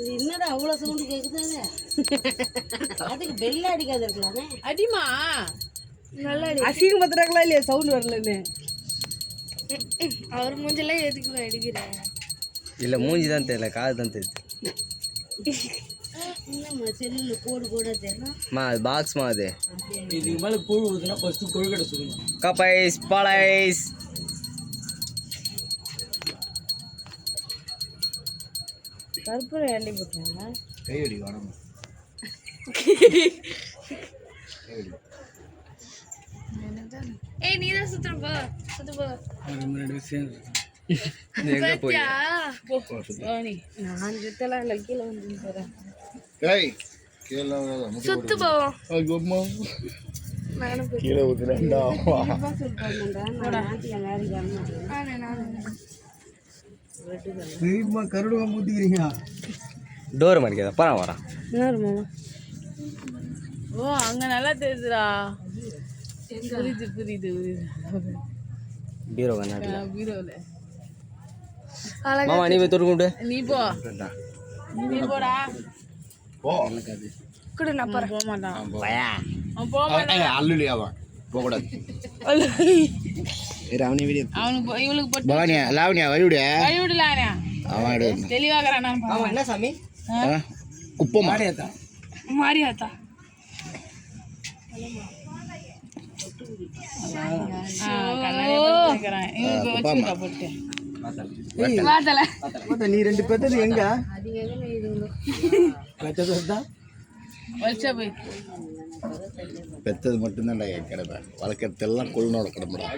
இது என்னடா அவ்வளோ சவுண்டு கேட்குதாங்க அதுக்கு பெல் அடிக்காது இருக்கலாமே. அடிமா நல்லா அசிங்கம் பத்துறாங்களா இல்லையா? சவுண்ட் வரலன்னு. அவர் மூஞ்செல்லாம் எதுக்கு அடிக்கிறேன் இல்லை மூஞ்சி தான் தெரியல காது தான் தெரியுது. பாக்ஸ்மா அது இதுக்கு மேல கூழ் கப்பைஸ் பாலைஸ். கருப்பூரை எண்ணெய் போட்டாங்க? கையடி வேணும் ஏய் நீ தான் சுத்துற போ சுத்து போ. எங்கே போய் சோனி நான் சுத்தலாம் இல்லை கீழே வந்து போகிறேன் ஏய் கீழே சுத்து போவோம் ஐயோம்மா நானும் போய் கீழே ஊத்துறேன்டா. நானே நானே திரும்ப கருடுவா ஊத்திக்கிறீங்க டோர் மறிக்காத பரம் வரான் யார் மாமா? ஓ அங்கே நல்லா தெரியுதுடா. புரியுது புரியுது புரியுது. பீரோ பீரோவில் மாமா நீ போய் தொட்டு நீ போ. நீ போடா. போ. குடு நான் போறேன். போக மாட்டான். பயா அவன் போக மாட்டான். அல்லுலி அவன். போகக்கூடாது அவனி வீடியோ அவனுக்கு இவளுக்கு போட்டு பவானியா லாவணியா வழிவிடு கழி விடலானே அவன் எடு தெளிவாகிறான் என்ன சாமி? குப்பமா மாரியாத்தா? வாத்தல நீ ரெண்டு பெத்தது எங்க? பெத்தது தான் வச்சா போய் பெத்தது மட்டும்தான்டா என் கிடமை. வளர்க்கறதெல்லாம் கொழுனோட கிடமைடா.